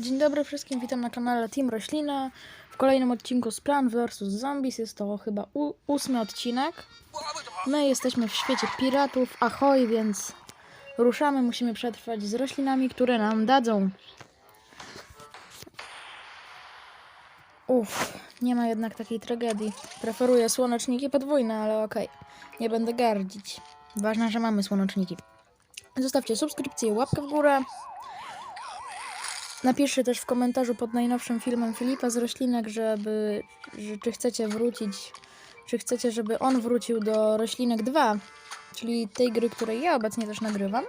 Dzień dobry wszystkim, witam na kanale Team Roślina. W kolejnym odcinku z Plan vs Zombies jest to chyba ósmy odcinek. My jesteśmy w świecie piratów, ahoj, więc ruszamy, musimy przetrwać z roślinami, które nam dadzą. Uff, nie ma jednak takiej tragedii. Preferuję słoneczniki podwójne, ale okej, nie będę gardzić. Ważne, że mamy słoneczniki. Zostawcie subskrypcję, łapkę w górę. Napiszcie też w komentarzu pod najnowszym filmem Filipa z roślinek, żeby, że, czy chcecie wrócić, czy chcecie, żeby on wrócił do roślinek 2, czyli tej gry, której ja obecnie też nagrywam.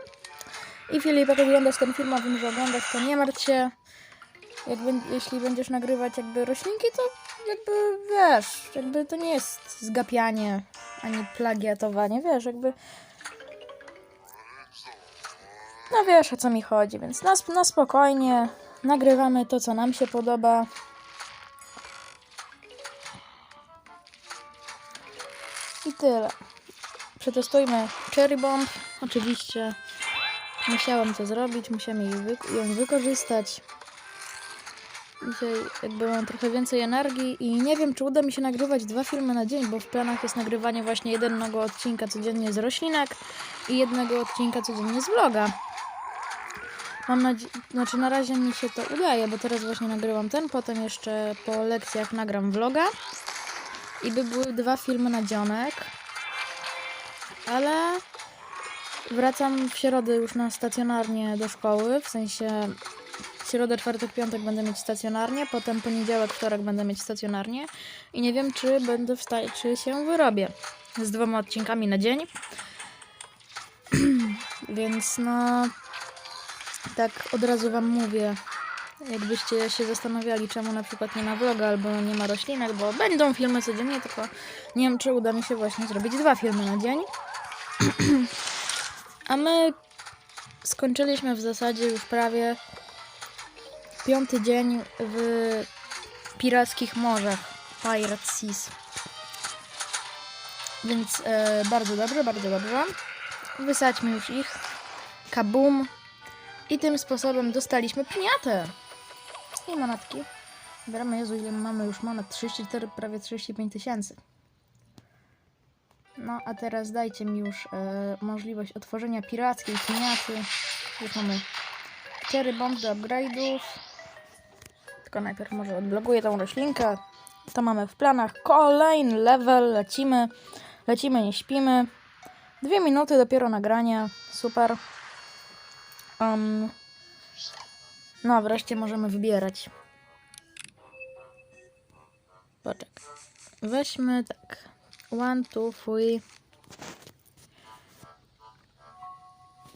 I Filip, jak oglądasz ten film, a wiem, że oglądasz, to nie martw się. Jak, jeśli będziesz nagrywać jakby roślinki, to jakby wiesz, jakby to nie jest zgapianie ani plagiatowanie, wiesz, jakby no wiesz o co mi chodzi, więc na, na spokojnie nagrywamy to, co nam się podoba. I tyle. Przetestujmy Cherry Bomb. Oczywiście musiałem to zrobić, musiałem jej wy- ją wykorzystać. Dzisiaj jakby mam trochę więcej energii i nie wiem, czy uda mi się nagrywać dwa filmy na dzień, bo w planach jest nagrywanie właśnie jednego odcinka codziennie z roślinek i jednego odcinka codziennie z vloga. Mam nadzieję, znaczy na razie mi się to udaje, bo teraz właśnie nagrywam ten, potem jeszcze po lekcjach nagram vloga. I by były dwa filmy na dzionek, ale wracam w środę już na stacjonarnie do szkoły, w sensie środę, czwartek, piątek będę mieć stacjonarnie, potem poniedziałek, wtorek będę mieć stacjonarnie. I nie wiem, czy będę w stanie, czy się wyrobię z dwoma odcinkami na dzień. Więc no, tak od razu wam mówię, jakbyście się zastanawiali, czemu na przykład nie ma vloga albo nie ma roślinek, bo będą filmy codziennie, tylko nie wiem, czy uda mi się właśnie zrobić dwa filmy na dzień. A my skończyliśmy w zasadzie już prawie piąty dzień w pirackich morzach, Pirate Seas. Więc e, bardzo dobrze, bardzo dobrze. Wysadźmy już ich. Kabum. I tym sposobem dostaliśmy piniatę. I monetki. Bieramy, Jezu, ile mamy już monet? 34, prawie 35 tysięcy. No, a teraz dajcie mi już e, możliwość otworzenia pirackiej piniaty. Już mamy 4 bomb do upgrade'ów. Tylko najpierw może odblokuję tą roślinkę. To mamy w planach. Kolejny level. Lecimy. Lecimy, nie śpimy. Dwie minuty dopiero nagrania. Super. Um, no, wreszcie możemy wybierać. Poczekaj. Weźmy tak. One, two, three.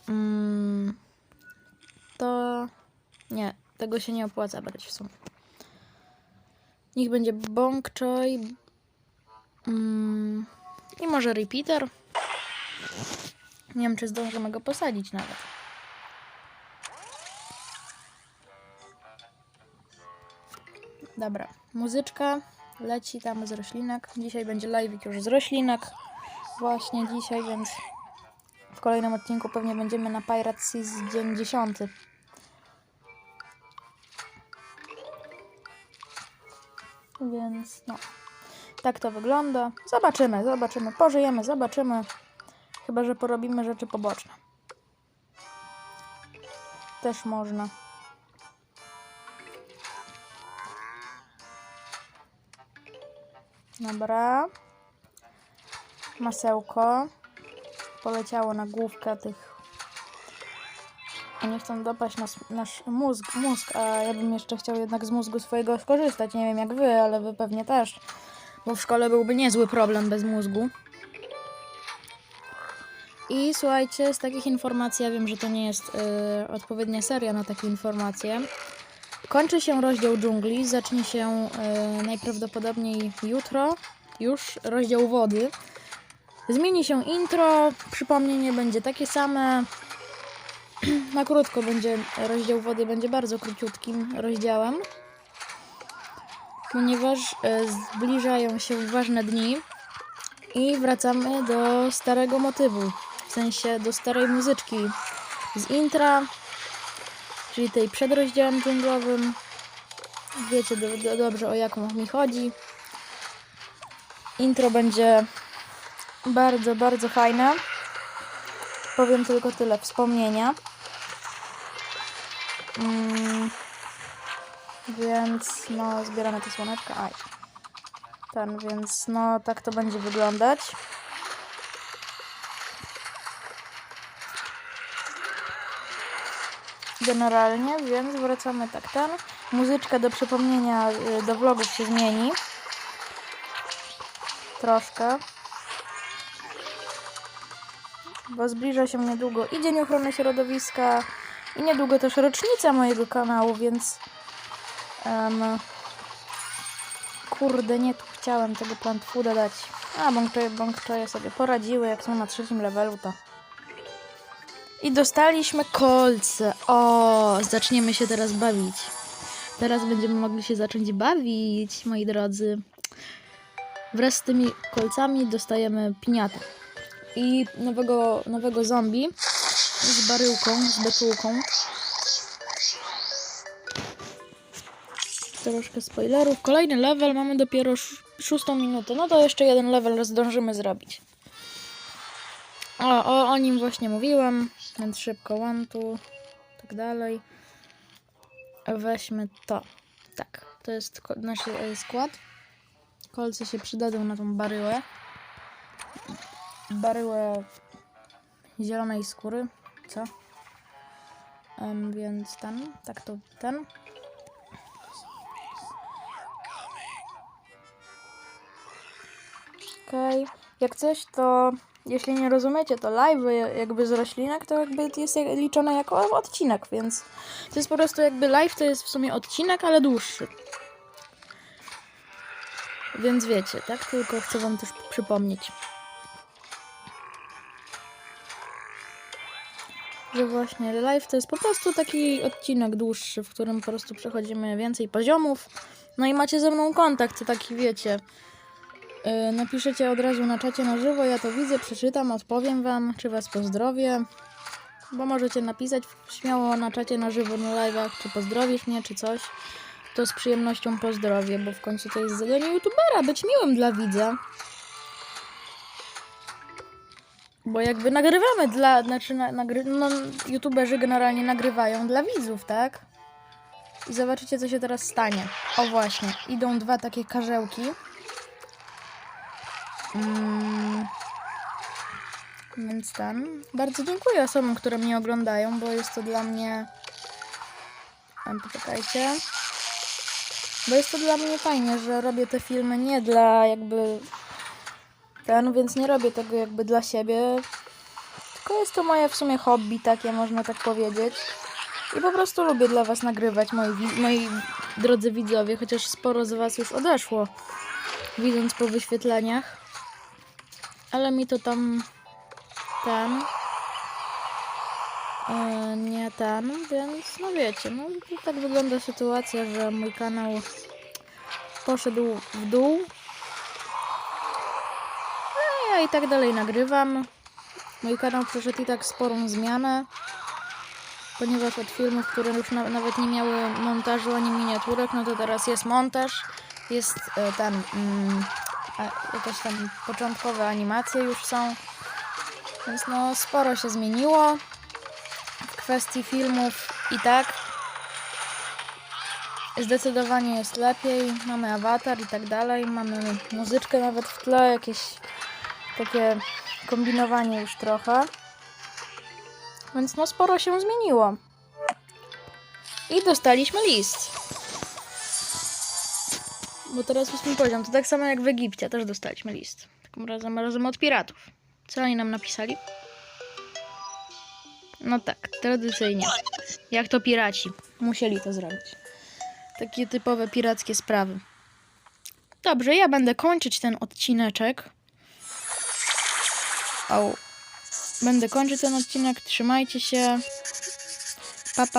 Mm, to nie, tego się nie opłaca brać w sumie. Niech będzie bong choy. Mm, I może repeater. Nie wiem, czy zdążymy go posadzić nawet. Dobra, muzyczka leci tam z roślinek. Dzisiaj będzie live już z roślinek. Właśnie dzisiaj, więc w kolejnym odcinku pewnie będziemy na Pirate Seas dzień 10. Więc no, tak to wygląda. Zobaczymy, zobaczymy, pożyjemy, zobaczymy. Chyba, że porobimy rzeczy poboczne. Też można. Dobra. Masełko. Poleciało na główkę tych. Oni chcą dopaść nas, nasz mózg, mózg, a ja bym jeszcze chciał jednak z mózgu swojego skorzystać. Nie wiem jak wy, ale wy pewnie też. Bo w szkole byłby niezły problem bez mózgu. I słuchajcie, z takich informacji, ja wiem, że to nie jest y, odpowiednia seria na takie informacje. Kończy się rozdział dżungli, zacznie się y, najprawdopodobniej jutro już rozdział wody. Zmieni się intro, przypomnienie będzie takie same. Na krótko będzie rozdział wody, będzie bardzo króciutkim rozdziałem. Ponieważ y, zbliżają się ważne dni i wracamy do starego motywu. W sensie do starej muzyczki z intra czyli tej przed rozdziałem dżunglowym. Wiecie do, do, dobrze o jaką mi chodzi. Intro będzie bardzo, bardzo fajne. Powiem tylko tyle wspomnienia. Mm, więc no, zbieramy te słoneczka. Aj. Ten, więc no, tak to będzie wyglądać. Generalnie, więc wracamy tak ten. Muzyczka do przypomnienia y, do vlogów się zmieni. Troszkę. Bo zbliża się niedługo i Dzień Ochrony Środowiska i niedługo też rocznica mojego kanału, więc em, kurde, nie tu chciałem tego plant fooda dać. A, bąkczaje, bąkczaje sobie poradziły, jak są na trzecim levelu, to i dostaliśmy kolce. O, zaczniemy się teraz bawić. Teraz będziemy mogli się zacząć bawić, moi drodzy. Wraz z tymi kolcami dostajemy piniatę. I nowego, nowego zombie z baryłką, z betułką. Troszkę spoilerów. Kolejny level, mamy dopiero sz- szóstą minutę. No to jeszcze jeden level zdążymy zrobić. O, o, o nim właśnie mówiłam, więc szybko one, tak dalej. Weźmy to. Tak, to jest nasz e, skład. Kolce się przydadzą na tą baryłę. Baryłę zielonej skóry. Co? Em, więc ten, tak to ten. Okej. Jak coś, to jeśli nie rozumiecie, to live jakby z roślinek to jakby jest liczone jako odcinek, więc to jest po prostu jakby live to jest w sumie odcinek, ale dłuższy. Więc wiecie, tak? Tylko chcę wam też przypomnieć. Że właśnie live to jest po prostu taki odcinek dłuższy, w którym po prostu przechodzimy więcej poziomów. No i macie ze mną kontakt, taki wiecie. Yy, napiszecie od razu na czacie na żywo, ja to widzę, przeczytam, odpowiem wam, czy was pozdrowię. Bo możecie napisać śmiało na czacie na żywo na live'ach, czy pozdrowisz mnie, czy coś. To z przyjemnością pozdrowię, bo w końcu to jest zadanie youtubera, być miłym dla widza. Bo jakby nagrywamy dla, znaczy na, nagry, no, youtuberzy generalnie nagrywają dla widzów, tak? I zobaczycie, co się teraz stanie. O właśnie, idą dwa takie karzełki. Mm. Więc ten. Bardzo dziękuję osobom, które mnie oglądają, bo jest to dla mnie. Em, Poczekajcie. Bo jest to dla mnie fajnie, że robię te filmy nie dla jakby. Ten, więc nie robię tego jakby dla siebie. Tylko jest to moje w sumie hobby, takie można tak powiedzieć. I po prostu lubię dla Was nagrywać, moi, moi drodzy widzowie, chociaż sporo z Was już odeszło, widząc po wyświetleniach. Ale mi to tam ten. E, nie ten, więc no wiecie, no tak wygląda sytuacja, że mój kanał poszedł w dół. A ja i tak dalej nagrywam. Mój kanał przeszedł i tak sporą zmianę, ponieważ od filmów, które już na, nawet nie miały montażu ani miniaturek, no to teraz jest montaż, jest e, ten, a, jakieś tam początkowe animacje już są, więc no sporo się zmieniło w kwestii filmów i tak. Zdecydowanie jest lepiej, mamy awatar i tak dalej, mamy muzyczkę nawet w tle, jakieś takie kombinowanie już trochę. Więc no sporo się zmieniło. I dostaliśmy list. Bo teraz ósmy poziom, to tak samo jak w Egipcie, też dostaliśmy list. Takim razem, razem od piratów. Co oni nam napisali? No tak, tradycyjnie. Jak to piraci. Musieli to zrobić. Takie typowe pirackie sprawy. Dobrze, ja będę kończyć ten odcineczek. Au. Będę kończyć ten odcinek. Trzymajcie się.